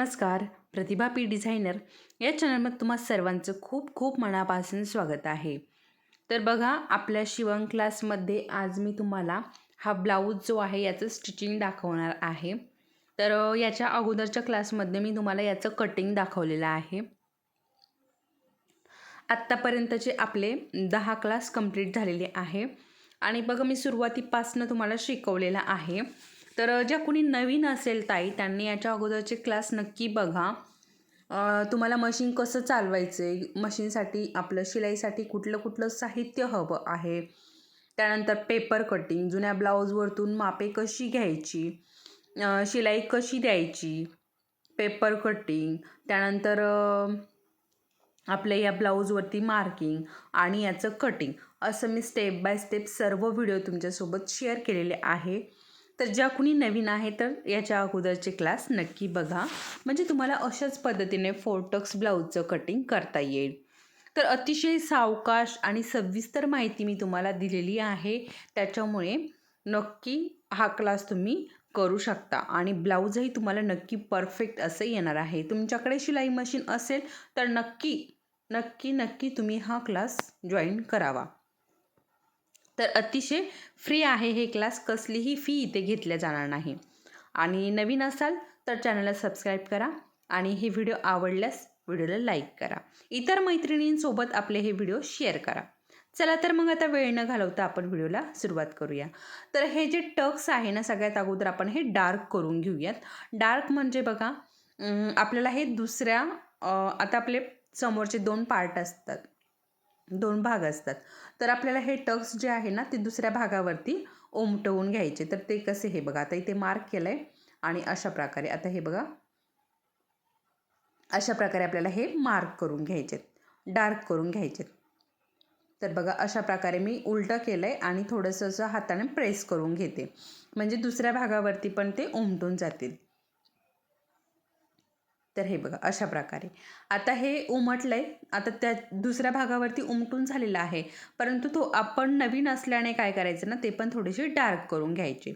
नमस्कार प्रतिभा P designer. या चॅनलमध्ये तुम्हा सर्वांचं खूप खूप मनापासून स्वागत आहे. तर बघा आपल्या शिवण क्लासमध्ये आज मी तुम्हाला हा ब्लाऊज जो आहे याचं स्टिचिंग दाखवणार आहे. तर याच्या अगोदरच्या क्लासमध्ये मी तुम्हाला याचं कटिंग दाखवलेलं आहे. आत्तापर्यंतचे आपले दहा क्लास कंप्लीट झालेले आहे. आणि बघा मी सुरुवातीपासनं तुम्हाला शिकवलेलं आहे. तर ज्या कोणी नवीन असेल ताई त्यांनी याच्या अगोदरचे क्लास नक्की बघा. तुम्हाला मशीन कसं चालवायचं आहे मशीनसाठी आपलं शिलाईसाठी कुठलं कुठलं साहित्य हवं आहे? त्यानंतर पेपर कटिंग जुन्या ब्लाऊजवरतून मापे कशी घ्यायची? शिलाई कशी द्यायची? पेपर कटिंग त्यानंतर आपल्या या ब्लाऊजवरती मार्किंग आणि याचं कटिंग. असं मी स्टेप बाय स्टेप सर्व व्हिडिओ तुमच्यासोबत शेअर केलेले आहे. तर ज्या कुणी नवीन आहे तर याच्या अगोदरचे क्लास नक्की बघा. म्हणजे तुम्हाला अशाच पद्धतीने फोर्टक्स ब्लाऊजचं कटिंग करता येईल. तर अतिशय सावकाश आणि सविस्तर माहिती मी तुम्हाला दिलेली आहे. त्याच्यामुळे नक्की हा क्लास तुम्ही करू शकता आणि ब्लाऊजही तुम्हाला नक्की परफेक्ट असं येणार आहे. तुमच्याकडे शिलाई मशीन असेल तर नक्की नक्की नक्की तुम्ही हा क्लास जॉईन करावा. तर अतिशय फ्री आहे हे क्लास कसलीही फी इथे घेतल्या जाणार नाही. आणि नवीन असाल तर चॅनलला सबस्क्राईब करा आणि हे व्हिडिओ आवडल्यास व्हिडिओला लाईक करा. इतर मैत्रिणींसोबत आपले हे व्हिडिओ शेअर करा. चला तर मग आता वेळ न घालवता आपण व्हिडिओला सुरुवात करूया. तर हे जे टक्स आहे ना सगळ्यात अगोदर आपण हे डार्क करून घेऊयात. डार्क म्हणजे बघा आपल्याला हे दुसऱ्या आता आपले समोरचे दोन पार्ट असतात. दोन भाग असतात. तर आपल्याला हे टक्स जे आहे ना ते दुसऱ्या भागावरती उमटवून घ्यायचे. तर ते कसे हे बघा. आता इथे मार्क केलं आहे आणि अशा प्रकारे आता हे बघा. अशा प्रकारे आपल्याला हे मार्क करून घ्यायचे. डार्क करून घ्यायचे. तर बघा अशा प्रकारे मी उलटं केलं आहे आणि थोडंसं असं हाताने प्रेस करून घेते. म्हणजे दुसऱ्या भागावरती पण ते उमटून जातील. तर हे बघा अशा प्रकारे. आता हे उमटलं आहे आता त्या दुसऱ्या भागावरती उमटून झालेलं आहे. परंतु तो आपण नवीन असल्याने काय करायचं ना ते पण थोडेसे डार्क करून घ्यायचे.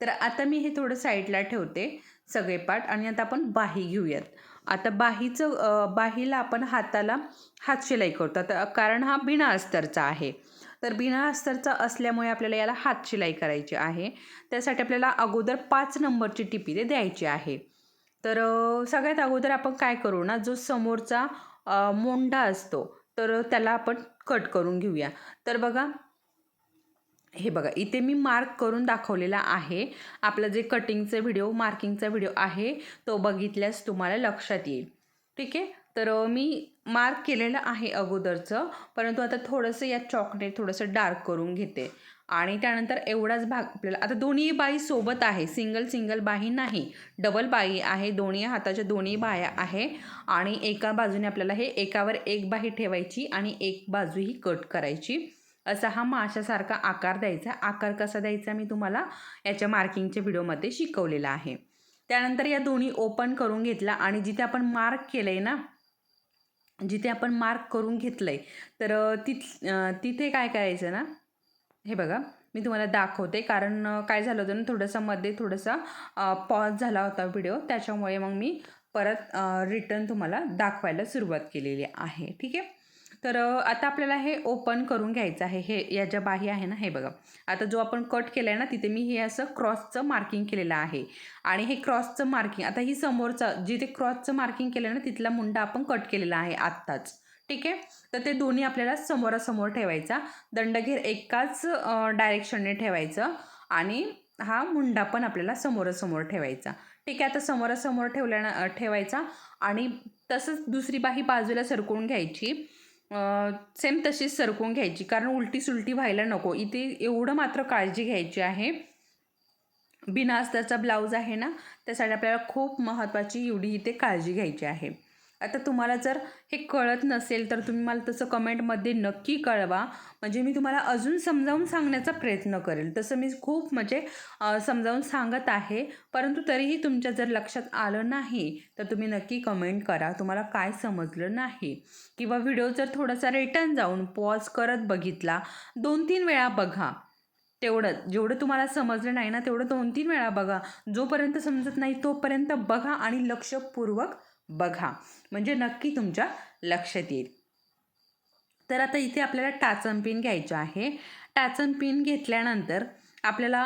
तर आता मी हे थोडं साईडला ठेवते सगळे पाठ आणि आता आपण बाही घेऊयात. आता बाहीचं बाहीला आपण हाताला हात शिलाई करतो. आता कारण हा बिना अस्तरचा आहे. तर बिना अस्तरचा असल्यामुळे आपल्याला याला हात शिलाई करायची आहे. त्यासाठी आपल्याला अगोदर पाच नंबरची टिपी ते द्यायची आहे. तर सगळ्यात अगोदर आपण काय करू ना जो समोरचा मोंडा असतो तर त्याला आपण कट करून घेऊया. तर बघा हे बघा इथे मी मार्क करून दाखवलेला आहे. आपलं जे कटिंगचा व्हिडिओ मार्किंगचा व्हिडिओ आहे तो बघितल्यास तुम्हाला लक्षात येईल. ठीक आहे? तर मी मार्क केलेलं आहे अगोदरचं परंतु आता थोडंसं या चॉकने थोडंसं डार्क करून घेते. आणि त्यानंतर एवढाच भाग आपल्याला आता दोन्ही बाई सोबत आहे. सिंगल सिंगल बाई नाही. डबल बाई आहे. दोन्ही हाताच्या दोन्ही बाया आहे. आणि एका बाजूने आपल्याला हे एकावर एक बाही ठेवायची आणि एक बाजू ही कट करायची. असा हा माशासारखा आकार द्यायचा. आकार कसा द्यायचा मी तुम्हाला याच्या मार्किंगच्या व्हिडिओमध्ये शिकवलेला आहे. त्यानंतर या दोन्ही ओपन करून घेतला आणि जिथे आपण मार्क केलं आहे ना जिथे आपण मार्क करून घेतलं आहे तर तिथ तिथे काय करायचं ना हे बघा मी तुम्हाला दाखवते. कारण काय झालं होतं ना थोडंसं मध्ये थोडंसा पॉज झाला होता व्हिडिओ त्याच्यामुळे मग मी परत रिटर्न तुम्हाला दाखवायला सुरुवात केलेली आहे. ठीक आहे? तर आता आपल्याला हे ओपन करून घ्यायचं आहे. हे या ज्या बाही आहे ना हे बघा. आता जो आपण कट केला आहे ना तिथे मी हे असं क्रॉसचं मार्किंग केलेलं आहे. आणि हे क्रॉसचं मार्किंग आता ही समोरचं जिथे क्रॉसचं मार्किंग केलं आहे ना तिथला मुंडा आपण कट केलेला आहे आत्ताच. ठीक आहे? तर ते दोन्ही आपल्याला समोरासमोर ठेवायचा. दंडघेर एकाच डायरेक्शनने ठेवायचं आणि हा मुंडा पण आपल्याला समोरासमोर ठेवायचा. ठीक आहे? आता समोरासमोर ठेवल्या ठेवायचा आणि तसंच दुसरी बाही बाजूला सरकवून घ्यायची. सेम तशीच सरकवून घ्यायची. कारण उलटी सुलटी व्हायला नको. इथे एवढं मात्र काळजी घ्यायची आहे. बिना अस्ताचा ब्लाऊज आहे ना? त्यासाठी आपल्याला खूप महत्त्वाची एवढी इथे काळजी घ्यायची आहे. आता तुम्हाला जर हे कळत नसेल तर तुम्ही मला तसं कमेंटमध्ये नक्की कळवा. म्हणजे मी तुम्हाला अजून समजावून सांगण्याचा प्रयत्न करेल. तसं मी खूप म्हणजे समजावून सांगत आहे. परंतु तरीही तुमच्या जर लक्षात आलं नाही तर तुम्ही नक्की कमेंट करा. तुम्हाला काय समजलं नाही? किंवा व्हिडिओ जर थोडासा रिटर्न जाऊन पॉज करत बघितला दोन तीन वेळा बघा. तेवढं जेवढं तुम्हाला समजलं नाही ना तेवढं दोन तीन वेळा बघा. जोपर्यंत समजत नाही तोपर्यंत बघा आणि लक्षपूर्वक बघा. म्हणजे नक्की तुमच्या लक्षात येईल. तर आता इथे आपल्याला टाचन पिन घ्यायचं आहे. टाचन पिन घेतल्यानंतर आपल्याला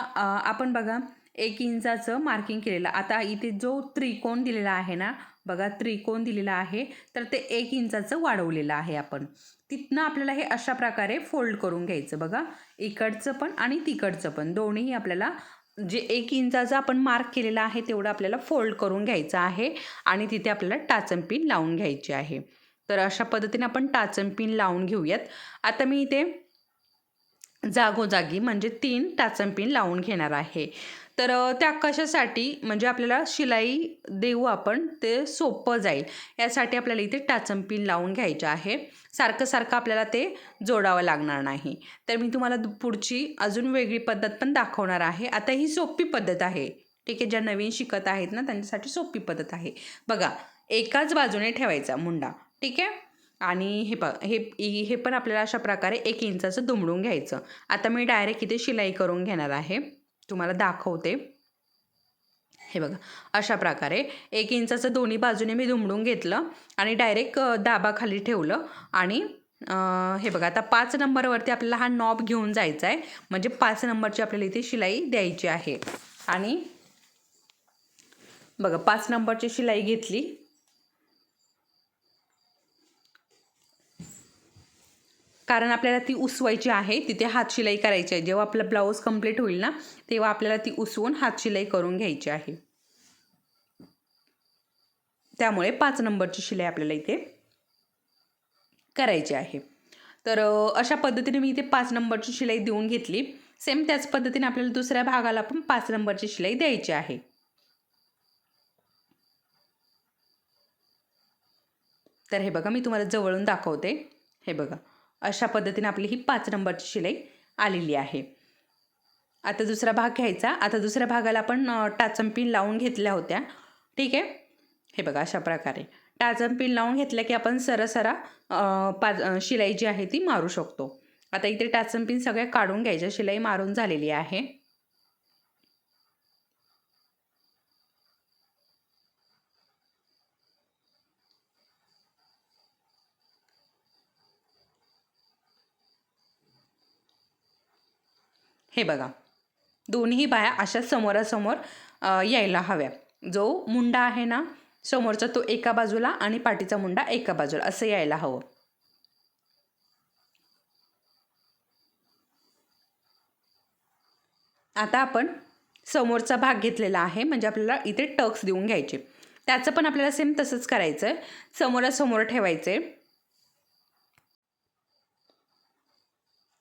आपण बघा एक इंचाचं मार्किंग केलेलं. आता इथे जो त्रिकोण दिलेला आहे ना बघा त्रिकोण दिलेला आहे. तर ते एक इंचाचं वाढवलेलं आहे आपण. तिथनं आपल्याला हे अशा प्रकारे फोल्ड करून घ्यायचं बघा. इकडचं पण आणि तिकडचं पण. दोन्हीही आपल्याला जे एक इंचाचा आपण मार्क केलेला आहे तेवढं आपल्याला फोल्ड करून घ्यायचं आहे आणि तिथे आपल्याला टाचम पिन लावून घ्यायची आहे. तर अशा पद्धतीने आपण टाचम पिन लावून घेऊयात. आता मी इथे जागोजागी म्हणजे तीन टाचम पिन लावून घेणार आहे. तर त्या कशासाठी म्हणजे आपल्याला शिलाई देऊ आपण ते सोपं जाईल. यासाठी आपल्याला इथे टाचम पिन लावून घ्यायचं आहे. सारखं सारखं आपल्याला ते जोडावं लागणार नाही. तर मी तुम्हाला दु- पुढची अजून वेगळी पद्धत पण दाखवणार आहे. आता ही सोपी पद्धत आहे. ठीक आहे ज्या नवीन शिकत आहेत ना त्यांच्यासाठी सोपी पद्धत आहे. बघा एकाच बाजूने ठेवायचा मुंडा. ठीक आहे? आणि हे प हे हे पण आपल्याला अशा प्रकारे एक इंचाचं दुमडून घ्यायचं. आता मी डायरेक्ट इथे शिलाई करून घेणार आहे. तुम्हाला दाखवते. हे बघा अशा प्रकारे एक इंचाचं दोन्ही बाजूने मी दुमडून घेतलं आणि डायरेक्ट दाबाखाली ठेवलं आणि हे बघा आता पाच नंबरवरती आपल्याला हा नॉब घेऊन जायचा आहे म्हणजे पाच नंबरची आपल्याला इथे शिलाई द्यायची आहे. आणि बघा पाच नंबरची शिलाई घेतली. कारण आपल्याला ती उसवायची आहे तिथे हात शिलाई करायची आहे. जेव्हा आपला ब्लाऊज कंप्लीट होईल ना तेव्हा आपल्याला ती उसवून हात शिलाई करून घ्यायची आहे. त्यामुळे पाच नंबरची शिलाई आपल्याला इथे करायची आहे. तर अशा पद्धतीने मी इथे पाच नंबरची शिलाई देऊन घेतली. सेम त्याच पद्धतीने आपल्याला दुसऱ्या भागाला पण पाच नंबरची शिलाई द्यायची आहे. तर हे बघा मी तुम्हाला जवळून दाखवते. हे बघा. अशा पद्धतीने आपली ही पाच नंबरची शिलाई आलेली आहे. आता दुसरा भाग घ्यायचा. आता दुसऱ्या भागाला आपण अ, पिन लावून घेतल्या होत्या. ठीक आहे? हे बघा अशा प्रकारे. टाचन पिन लावून घेतल्या की आपण सरसरा अ, पाच शिलाई जी आहे ती मारू शकतो. आता इथे टाचन पिन सगळ्या काढून घ्यायच्या. शिलाई मारून झालेली आहे. हे बघा. दोन्ही बाया अशा समोरासमोर यायला हव्या. जो मुंडा आहे ना समोरचा तो एका बाजूला आणि पाठीचा मुंडा एका बाजूला असं यायला हवं. आता आपण समोरचा भाग घेतलेला आहे म्हणजे आपल्याला इथे टक्स देऊन घ्यायचे. त्याचं पण आपल्याला सेम तसंच करायचं आहे समोरासमोर ठेवायचे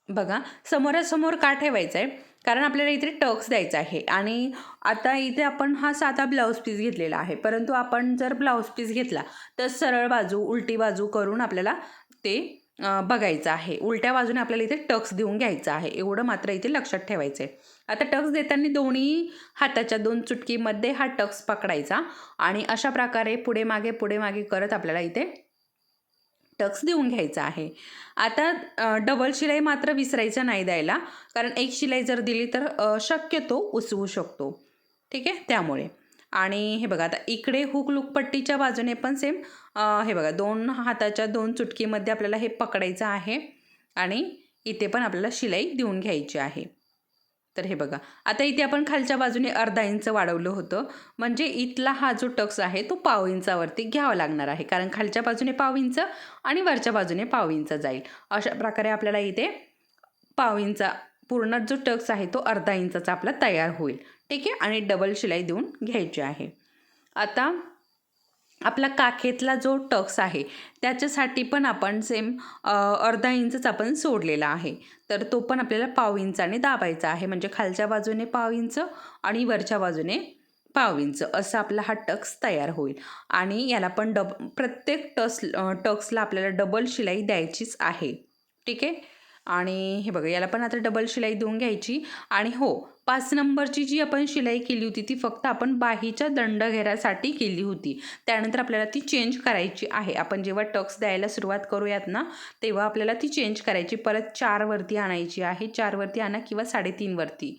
बघा समोरासमोर का ठेवायचं आहे कारण आपल्याला इथे टक्स द्यायचा आहे. आणि आता इथे आपण हा साधा ब्लाऊज पीस घेतलेला आहे. परंतु आपण जर ब्लाऊज पीस घेतला तर सरळ बाजू उलटी बाजू करून आपल्याला ते बघायचं आहे. उलट्या बाजूने आपल्याला इथे टक्स देऊन घ्यायचं आहे. एवढं मात्र इथे लक्षात ठेवायचं आहे आता टक्स देताना दोन्ही हाताच्या दोन चुटकीमध्ये हा टक्स पकडायचा आणि अशा प्रकारे पुढे मागे पुढे मागे करत आपल्याला इथे टक्स देऊन घ्यायचा आहे. आता डबल शिलाई मात्र विसरायचं नाही द्यायला. कारण एक शिलाई जर दिली तर शक्यतो उसवू शकतो. ठीक आहे? त्यामुळे. आणि हे बघा आता इकडे हुक लुक पट्टीच्या बाजूने पण सेम हे बघा दोन हाताच्या दोन चुटकीमध्ये आपल्याला हे पकडायचं आहे. आणि इथे पण आपल्याला शिलाई देऊन घ्यायची आहे. तर हे बघा. आता इथे आपण खालच्या बाजूने अर्धा इंच वाढवलं होतं. म्हणजे इथला हा जो टक्स आहे तो पाव इंचावरती घ्यावा लागणार आहे. कारण खालच्या बाजूने पाव इंच आणि वरच्या बाजूने पाव इंच जाईल. अशा प्रकारे आपल्याला इथे पाव इंचा पूर्ण जो टक्स आहे तो अर्धा इंचाचा आपला तयार होईल. ठीक आहे? आणि डबल शिलाई देऊन घ्यायची आहे. आता आपला काखेतला जो टक्स आहे त्याच्यासाठी पण आपण सेम अर्धा इंचच आपण सोडलेला आहे. तर तो पण आपल्याला पाव इंचाने दाबायचा आहे. म्हणजे खालच्या बाजूने पाव इंच आणि वरच्या बाजूने पाव इंच. असा आपला हा टक्स तयार होईल. आणि याला पण डब प्रत्येक टस टक्सला आपल्याला डबल शिलाई द्यायचीच आहे. ठीक आहे? आणि हे बघा याला पण आता डबल शिलाई देऊन घ्यायची. आणि हो पाच नंबरची जी आपण शिलाई केली होती ती फक्त आपण बाहीच्या दंडघेरासाठी केली होती. त्यानंतर आपल्याला ती चेंज करायची आहे. आपण जेव्हा टक्स द्यायला सुरुवात करूयात ना तेव्हा आपल्याला ती चेंज करायची. परत चारवरती आणायची आहे. चारवरती आणा किंवा साडेतीनवरती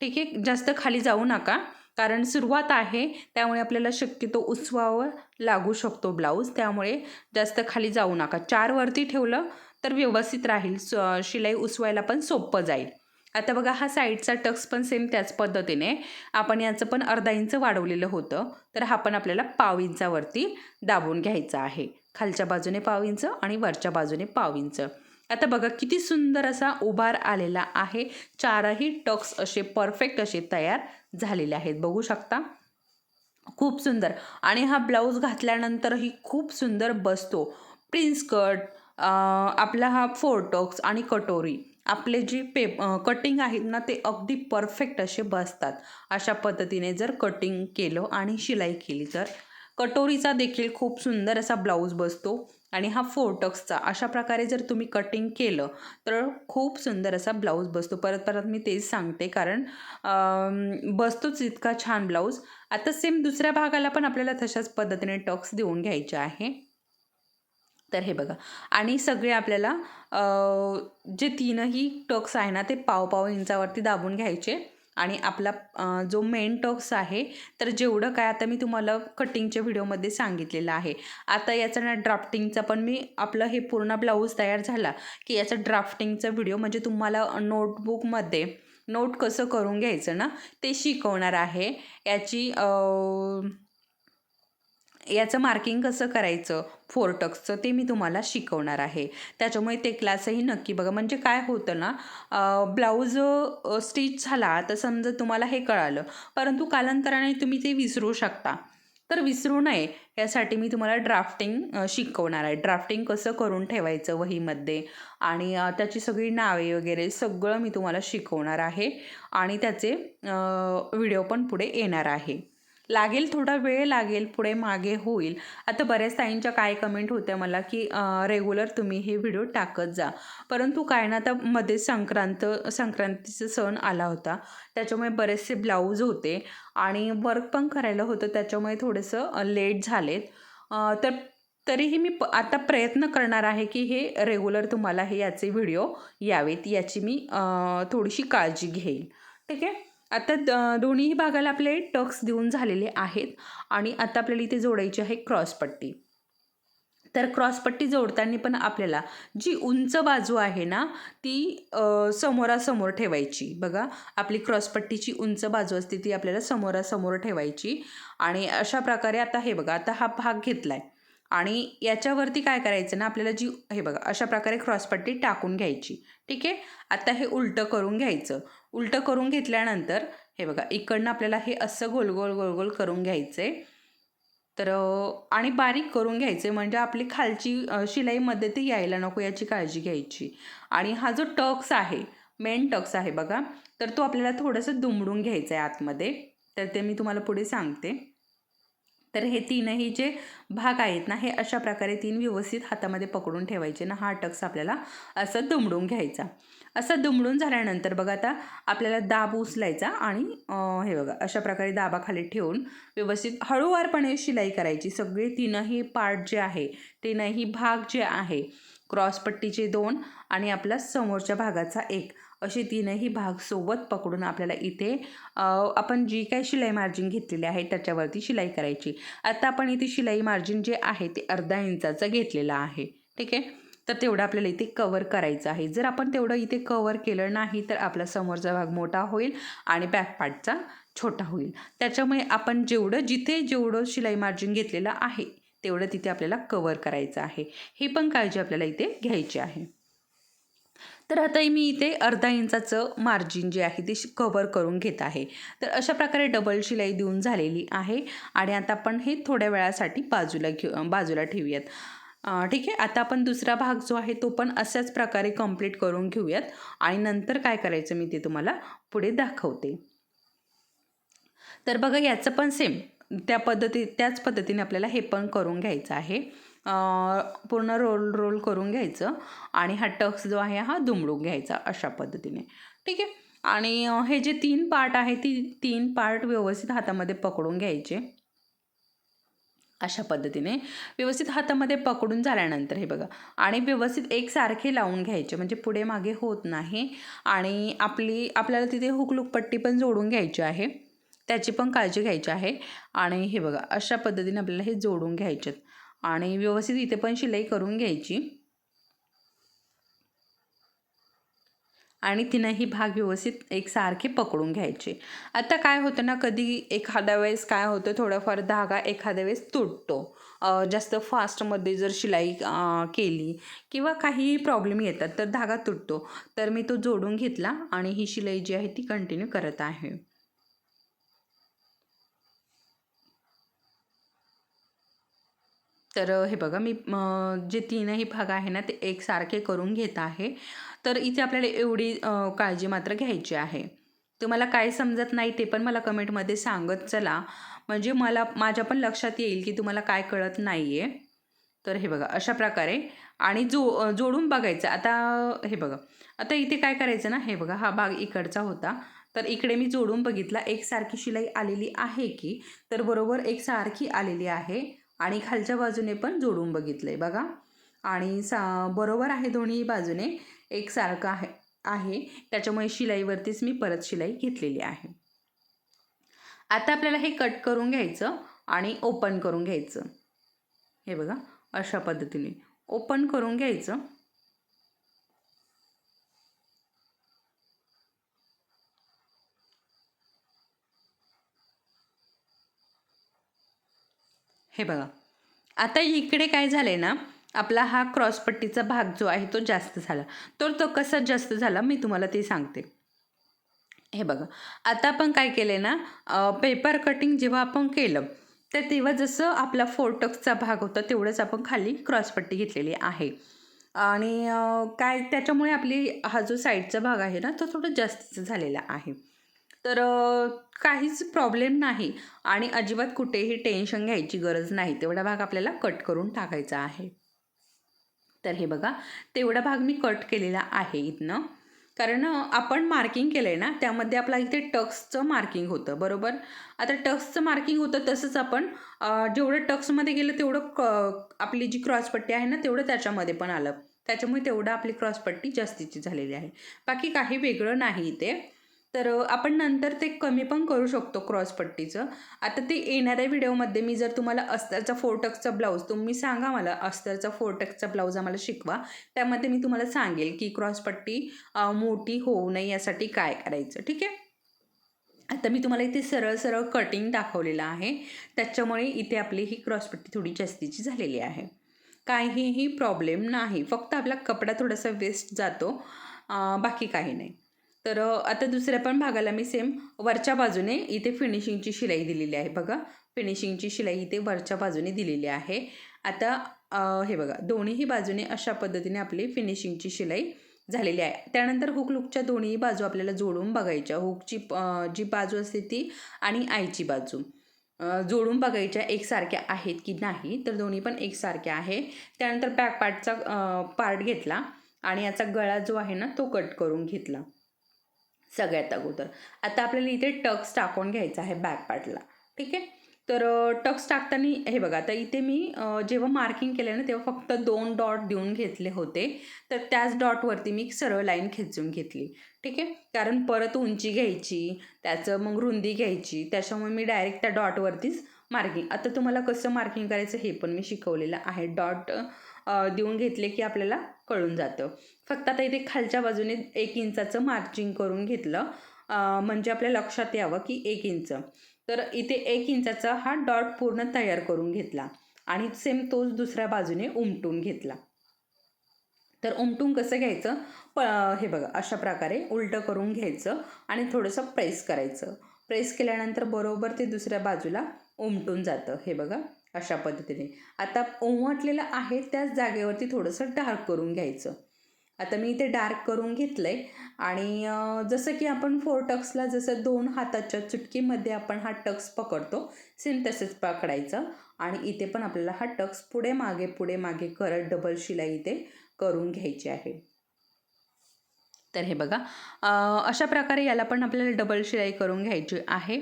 ठीक आहे? जास्त खाली जाऊ नका कारण सुरुवात आहे त्यामुळे आपल्याला शक्यतो उसवावर लागू शकतो ब्लाऊज त्यामुळे जास्त खाली जाऊ नका. चारवरती ठेवलं तर व्यवस्थित राहील. स शिलाई उसवायला पण सोपं जाईल. आता बघा हा साईडचा टक्स पण सेम त्याच पद्धतीने. आपण याचं पण अर्धा इंच वाढवलेलं होतं. तर हा पण आपल्याला पाव इंचावरती दाबून घ्यायचा आहे. खालच्या बाजूने पाव इंच आणि वरच्या बाजूने पाव इंच. आता बघा किती सुंदर असा उभार आलेला आहे. चारही टक्स असे परफेक्ट असे तयार झालेले आहेत. बघू शकता? खूप सुंदर. आणि हा ब्लाऊज घातल्यानंतरही खूप सुंदर बसतो. प्रिन्स कट आपला हा फोरटॉक्स आणि कटोरी आपले जे पे कटिंग आहेत ना ते अगदी परफेक्ट असे बसतात. अशा पद्धतीने जर कटिंग केलं आणि शिलाई केली तर. कटोरीचा देखील खूप सुंदर असा ब्लाऊज बसतो आणि हा फोरटक्सचा अशा प्रकारे जर तुम्ही कटिंग केलं तर खूप सुंदर असा ब्लाऊज बसतो. परत परत मी तेच सांगते कारण बसतोच इतका छान ब्लाऊज. आता सेम दुसऱ्या भागाला पण आपल्याला तशाच पद्धतीने टक्स देऊन घ्यायचे आहे. तर हे बघा. आणि सगळे आपल्याला जे तीनही टक्स आहे ना ते पाव पाव इंचावरती दाबून घ्यायचे. आणि आपला जो मेन टक्स आहे तर जेवढं काय आता मी तुम्हाला कटिंगच्या व्हिडिओमध्ये सांगितलेलं आहे. आता याचा ना ड्राफ्टिंगचा पण मी आपलं हे पूर्ण ब्लाऊज तयार झाला की याचा ड्राफ्टिंगचा व्हिडिओ म्हणजे तुम्हाला नोटबुकमध्ये नोट कसं करून घ्यायचं ना ते शिकवणार आहे. याची याचं मार्किंग कसं करायचं? फोरटक्सचं ते मी तुम्हाला शिकवणार आहे. त्याच्यामुळे ते क्लासही नक्की बघा. म्हणजे काय होतं ना ब्लाऊज स्टिच झाला तर समजा तुम्हाला हे कळालं. परंतु कालांतराने तुम्ही ते विसरू शकता. तर विसरू नये. यासाठी मी तुम्हाला ड्राफ्टिंग शिकवणार आहे. ड्राफ्टिंग कसं करून ठेवायचं वहीमध्ये? आणि त्याची सगळी नावे वगैरे सगळं मी तुम्हाला शिकवणार आहे. आणि त्याचे व्हिडिओ पण पुढे येणार आहे. लागेल थोडा वेळ लागेल पुढे मागे होईल. आता बऱ्याच ताईंच्या काय कमेंट होत्या मला की रेग्युलर तुम्ही हे व्हिडिओ टाकत जा. परंतु काय ना आता मध्ये संक्रांत संक्रांतीचा सण आला होता. त्याच्यामुळे बरेचसे ब्लाऊज होते आणि वर्क पण करायला होतं. त्याच्यामुळे थोडंसं लेट झालेत. तर तरीही मी प आता प्रयत्न करणार आहे की हे रेग्युलर तुम्हाला हे याचे व्हिडिओ यावेत. याची मी थोडीशी काळजी घेईल. ठीक आहे? आता द दोन्ही भागाला आपले टक्स देऊन झालेले आहेत आणि आता आपल्याला इथे जोडायची आहे क्रॉसपट्टी तर क्रॉसपट्टी जोडताना पण आपल्याला जी उंच बाजू आहे ना ती समोरासमोर ठेवायची. बघा आपली क्रॉसपट्टीची उंच बाजू असते ती आपल्याला समोरासमोर ठेवायची. आणि अशा प्रकारे आता हे बघा आता हा भाग घेतला आहे आणि याच्यावरती काय करायचं ना आपल्याला जी हे बघा अशा प्रकारे क्रॉसपट्टी टाकून घ्यायची. ठीक आहे? आता हे उलटं करून घ्यायचं. उलटं करून घेतल्यानंतर हे बघा इकडनं आपल्याला हे असं गोल गोल गोल गोल करून घ्यायचं आहे तर आणि बारीक करून घ्यायचे म्हणजे आपली खालची शिलाईमध्ये ते यायला नको याची काळजी घ्यायची. आणि हा जो टक्स आहे मेन टक्स आहे बघा तर तो आपल्याला थोडंसं दुमडून घ्यायचा आहे आतमध्ये. तर ते मी तुम्हाला पुढे सांगते. तर हे तीनही जे भाग आहेत ना हे अशा प्रकारे तीन व्यवस्थित हातामध्ये पकडून ठेवायचे ना हा टक्स आपल्याला असं दुमडून घ्यायचा. असं दुमडून झाल्यानंतर बघा आता आपल्याला दाब उचलायचा आणि हे बघा अशा प्रकारे दाबाखाली ठेवून व्यवस्थित हळूवारपणे शिलाई करायची. सगळे तीनही पार्ट जे आहे तीनही भाग जे आहे क्रॉसपट्टीचे दोन आणि आपला समोरच्या भागाचा एक. असे तीनही भाग सोबत पकडून आपल्याला इथे आपण जी काही शिलाई मार्जिन घेतलेली आहे त्याच्यावरती शिलाई करायची. आता आपण इथे शिलाई मार्जिन जे आहे ते अर्धा इंचाचं घेतलेलं आहे. ठीक आहे? तर तेवढं आपल्याला इथे कवर करायचं आहे. जर आपण तेवढं इथे कवर केलं नाही तर आपला समोरचा भाग मोठा होईल आणि बॅक पार्टचा छोटा होईल. त्याच्यामुळे आपण जेवढं जिथे जेवढं शिलाई मार्जिन घेतलेलं आहे तेवढं तिथे आपल्याला कवर करायचं आहे. ही पण काळजी आपल्याला इथे घ्यायची आहे. तर आता मी इथे अर्धा इंचाचं मार्जिन जे आहे ते कव्हर करून घेत आहे. तर अशा प्रकारे डबल शिलाई देऊन झालेली आहे. आणि आता आपण हे थोड्या वेळासाठी बाजूला घेऊ बाजूला ठेवूयात. ठीक आहे. आता आपण दुसरा भाग जो आहे तो पण अशाच प्रकारे कंप्लीट करून घेऊयात. आणि नंतर काय करायचं मी ते तुम्हाला पुढे दाखवते. तर बघा याचं पण सेम त्या पद्धती त्याच पद्धतीने आपल्याला हे पण करून घ्यायचं आहे. पूर्ण रोल रोल करून घ्यायचं आणि हा टक्स जो आहे हा दुमडून घ्यायचा अशा पद्धतीने. ठीक आहे? आणि हे जे तीन पार्ट आहे ती तीन पार्ट व्यवस्थित हातामध्ये पकडून घ्यायचे. अशा पद्धतीने. व्यवस्थित हातामध्ये पकडून झाल्यानंतर हे बघा. आणि व्यवस्थित एकसारखे लावून घ्यायचे. म्हणजे पुढे मागे होत नाही. आणि आपली आपल्याला तिथे हुकलुकपट्टी पण जोडून घ्यायची आहे. त्याची पण काळजी घ्यायची आहे. आणि हे बघा अशा पद्धतीने आपल्याला हे जोडून घ्यायचे आणि व्यवस्थित इथे पण शिलाई करून घ्यायची. आणि तिनंही भाग व्यवस्थित एकसारखे पकडून घ्यायचे. आता काय होतं ना कधी एखाद्या वेळेस काय होतं थोडाफार धागा एखाद्या वेळेस तुटतो. जास्त फास्टमध्ये जर शिलाई केली किंवा काही प्रॉब्लेम येतात तर धागा तुटतो. तर मी तो जोडून घेतला आणि ही शिलाई जी आहे ती कंटिन्यू करत आहे. तर हे बघा मी जे तीनही भाग आहे ना ते एकसारखे करून घेत आहे. तर इथे आपल्याला एवढी काळजी मात्र घ्यायची आहे. तुम्हाला काय समजत नाही ते पण मला कमेंटमध्ये सांगत चला. म्हणजे मला माझ्या पण लक्षात येईल की तुम्हाला काय कळत नाही आहे तर हे बघा अशा प्रकारे. आणि जो जोडून बघायचं आता हे बघा आता इथे काय करायचं ना हे बघा हा भाग इकडचा होता. तर इकडे मी जोडून बघितला एकसारखी शिलाई आलेली आहे की? तर बरोबर एकसारखी आलेली आहे. आणि खालच्या बाजूने पण जोडून बघितलं आहे बघा. आणि सा बरोबर आहे दोन्ही बाजूने एकसारखं आहे आहे. त्याच्यामुळे शिलाईवरतीच मी परत शिलाई घेतलेली आहे. आता आपल्याला हे कट करून घ्यायचं आणि ओपन करून घ्यायचं. हे बघा अशा पद्धतीने ओपन करून घ्यायचं. हे बघा. आता इकडे काय झालं आहे ना आपला हा क्रॉसपट्टीचा भाग जो आहे तो जास्त झाला. तर तो कसा जास्त झाला मी तुम्हाला ते सांगते. हे बघा. आता आपण काय केलं आहे ना पेपर कटिंग जेव्हा आपण केलं तर तेव्हा जसं आपला फोर्टक्सचा भाग होता तेवढंच आपण खाली क्रॉसपट्टी घेतलेली आहे. आणि काय त्याच्यामुळे आपली हा जो साईडचा भाग आहे ना तो थोडं जास्तीचा झालेला आहे. तर काहीच प्रॉब्लेम नाही. आणि अजिबात कुठेही टेन्शन घ्यायची गरज नाही. तेवढा भाग आपल्याला कट करून टाकायचा आहे. तर हे बघा तेवढा भाग मी कट केलेला आहे इथनं. कारण आपण मार्किंग केलं आहे ना त्यामध्ये आपला इथे टक्सचं मार्किंग होतं बरोबर? आता टक्सचं मार्किंग होतं तसंच आपण जेवढं टक्समध्ये गेलं तेवढं क आपली जी क्रॉसपट्टी आहे ना तेवढं त्याच्यामध्ये पण आलं. त्याच्यामुळे तेवढं आपली क्रॉसपट्टी जास्तीची झालेली आहे. बाकी काही वेगळं नाही इथे. तर आपण नंतर ते कमी पण करू शकतो क्रॉसपट्टीचं आता ते येणाऱ्या व्हिडिओमध्ये मी जर तुम्हाला अस्तरचा फोरटक्सचा ब्लाऊज तुम्ही सांगा मला अस्तरचा फोरटक्सचा ब्लाऊज आम्हाला शिकवा. त्यामध्ये मी तुम्हाला सांगेल की क्रॉसपट्टी मोठी होऊ नये यासाठी काय करायचं ठीक आहे? आता मी तुम्हाला इथे सरळ सरळ कटिंग दाखवलेलं आहे. त्याच्यामुळे इथे आपली ही क्रॉसपट्टी थोडी जास्तीची झालेली आहे. काहीही प्रॉब्लेम नाही. फक्त आपला कपडा थोडासा वेस्ट जातो. बाकी काही नाही. तर आता दुसऱ्या पण भागाला मी सेम वरच्या बाजूने इथे फिनिशिंगची शिलाई दिलेली आहे बघा. फिनिशिंगची शिलाई इथे वरच्या बाजूने दिलेली आहे. आता हे बघा दोन्हीही बाजूने अशा पद्धतीने आपली फिनिशिंगची शिलाई झालेली आहे. त्यानंतर हुक लुकच्या दोन्ही बाजू आपल्याला जोडून बघायच्या. हुकची जी बाजू असते ती आणि आईची बाजू. जोडून बघायच्या एकसारख्या आहेत की नाही तर दोन्ही पण एकसारख्या आहे. त्यानंतर बॅक पार्टचा पार्ट घेतला आणि याचा गळा जो आहे ना तो कट करून घेतला. सगळ्यात अगोदर. आता आपल्याला इथे टक्स टाकून घ्यायचा आहे बॅक पार्टला ठीक आहे? तर टक्स टाकताना हे बघा आता इथे मी जेव्हा मार्किंग केलं ना तेव्हा फक्त दोन डॉट देऊन घेतले होते. तर त्याच डॉटवरती मी सरळ लाईन खेचून घेतली. ठीक आहे? कारण परत उंची घ्यायची त्याचं मग रुंदी घ्यायची त्याच्यामुळे मी डायरेक्ट त्या डॉटवरतीच मार्किंग आता तुम्हाला कसं मार्किंग करायचं हे पण मी शिकवलेलं आहे. डॉट देऊन घेतले की आपल्याला कळून जातं. फक्त आता इथे खालच्या बाजूने एक इंचाचं मार्जिंग करून घेतलं. म्हणजे आपल्या लक्षात यावं की एक इंच. तर इथे एक इंचाचा हा डॉट पूर्ण तयार करून घेतला. आणि सेम तोच दुसऱ्या बाजूने उमटून घेतला. तर उमटून कसं घ्यायचं? प हे बघा अशा प्रकारे उलटं करून घ्यायचं आणि थोडंसं प्रेस करायचं. प्रेस केल्यानंतर बरोबर ते दुसऱ्या बाजूला उमटून जातं. हे बघा. अशा पद्धतीने. आता उमटलेलं आहे त्याच जागेवरती थोडंसं डार्क करून घ्यायचं. आता मी इथे डार्क करून घेतलं आहे आणि जसं की आपण फोर टक्सला जसं दोन हाताच्या चुटकीमध्ये आपण हा टक्स पकडतो सेम तसंच पकडायचं आणि इथे पण आपल्याला हा टक्स पुढे मागे पुढे मागे करत डबल शिलाई इथे करून घ्यायची आहे. तर हे बघा अशा प्रकारे याला पण आपल्याला डबल शिलाई करून घ्यायची आहे.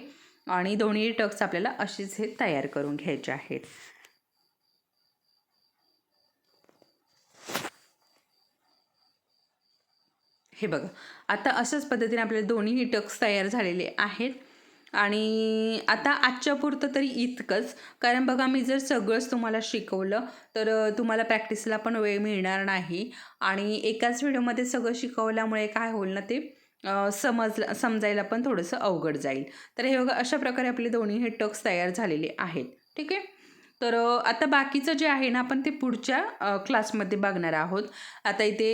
आणि दोन्ही टक्स आपल्याला अशीच हे तयार करून घ्यायचे आहेत. हे बघा आता अशाच पद्धतीने आपल्याला दोन्ही टक्स तयार झालेले आहेत. आणि आता आजच्या पुरतं तरी इतकंच. कारण बघा मी जर सगळंच तुम्हाला शिकवलं तर तुम्हाला प्रॅक्टिसला पण वेळ मिळणार नाही. आणि एकाच व्हिडिओमध्ये सगळं शिकवल्यामुळे काय होईल ना ते? अ, समजलं समजायला पण थोडंसं अवघड जाईल. तर हे बघा अशा प्रकारे आपले दोन्ही हे टक्स तयार झालेले आहेत. ठीक आहे? तर आता बाकीचं जे आहे ना आपण ते पुढच्या क्लासमध्ये बघणार आहोत. आता इथे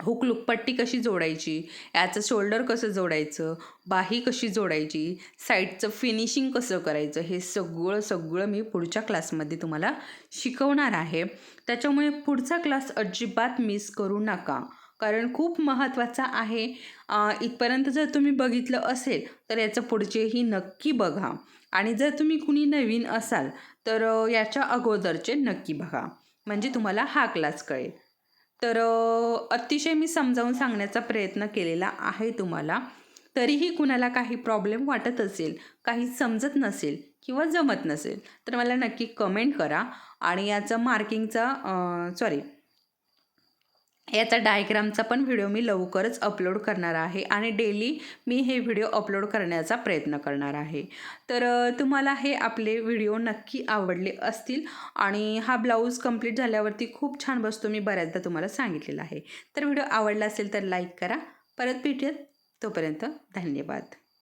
हुक लुक पट्टी कशी जोडायची? याचं शोल्डर कसं जोडायचं? बाही कशी जोडायची? साईडचं फिनिशिंग कसं करायचं? हे सगळं सगळं मी पुढच्या क्लासमध्ये तुम्हाला शिकवणार आहे. त्याच्यामुळे पुढचा क्लास अजिबात मिस करू नका. कारण खूप महत्त्वाचा आहे. इथपर्यंत जर तुम्ही बघितलं असेल तर याचं पुढचेही नक्की बघा. आणि जर तुम्ही कुणी नवीन असाल तर याच्या अगोदरचे नक्की बघा. म्हणजे तुम्हाला हा क्लास कळेल. तर अतिशय मी समजावून सांगण्याचा प्रयत्न केलेला आहे तुम्हाला. तरीही कुणाला काही प्रॉब्लेम वाटत असेल काही समजत नसेल किंवा जमत नसेल तर मला नक्की कमेंट करा. आणि याचं मार्किंगचा सॉरी याचा डायग्रामचा पण व्हिडिओ मी लवकरच अपलोड करणार आहे आणि डेली मी हे व्हिडिओ अपलोड करण्याचा प्रयत्न करणार आहे. तर तुम्हाला हे आपले व्हिडिओ नक्की आवडले असतील आणि हा ब्लाऊज कंप्लीट झाल्यावरती खूप छान बसतो मी बऱ्याचदा तुम्हाला सांगितलेला आहे. तर व्हिडिओ आवडला असेल तर लाईक करा. परत भेटूयात. तोपर्यंत धन्यवाद.